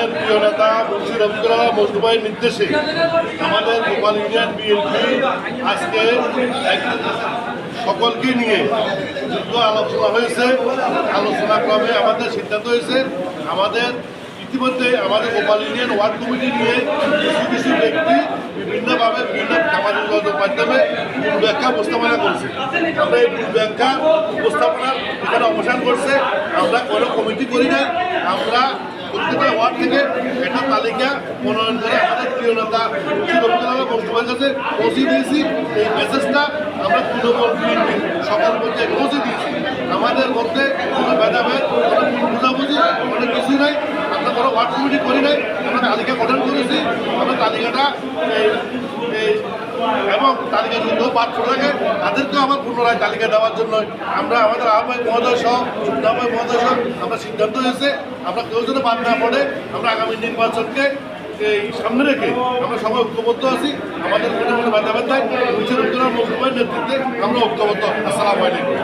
আমাদের প্রিয় নেতা মুন্সি রফিকুল্লাহ মজদুবাইয়ের নির্দেশে আমাদের গোপাল ইউনিয়ন বিএনপি আজকে সকলকে নিয়ে যুদ্ধ আলোচনা হয়েছে। আলোচনা ক্রমে আমাদের সিদ্ধান্ত হয়েছে, আমাদের ইতিমধ্যে আমাদের গোপাল ইউনিয়ন ওয়ার্ড কমিটি নিয়ে কিছু কিছু ব্যক্তি বিভিন্নভাবে বিভিন্ন সামাজিক যোগাযোগ মাধ্যমে ভুল ব্যাখ্যা উপস্থাপনা করছে। আমরা এই ভুল ব্যাখ্যা উপস্থাপনার এখানে অবসান করছে, আমরা কোনো কমিটি করি না আমরা প্রত্যেকটা ওয়ার্ড থেকে একটা তালিকা মনোনয়ন করে আমাদের প্রিয় নেতা বন্ধুবান্ধবের কাছে পৌঁছে দিয়েছি। এই মেসেজটা আমরা তৃণমূল বিএনপি সকল মধ্যে পৌঁছে দিয়েছি। আমাদের মধ্যে কোনো ভেদাভেদ, কোনো বুঝাবুঝি, কোনো কিছুই নাই। আমরা কোনো ওয়ার্ড কমিটি করি নাই। আমরা তালিকা গঠন করেছি। আমরা তালিকাটা এই এবং তালিকা যুদ্ধ পাঠ পড়ে থাকে। তাদেরকেও আবার পুনরায় তালিকা দেওয়ার জন্য আমরা আমাদের আহ্বায়ক মহোদয় সহ আহ্বায়ক মহোদয় সহ আমরা সিদ্ধান্ত হয়েছে আমরা কেউ যেন বাদ না পড়ে, আমরা আগামী নির্বাচনকে সামনে রেখে আমরা সবাই ঐক্যবদ্ধ আছি। আমাদের মনে ব্যথা ব্যথায় মুখ্যমন্ত্রী মুখ্যমন্ত্রীর নেতৃত্বে আমরা ঐক্যবদ্ধ। আসসালামু আলাইকুম।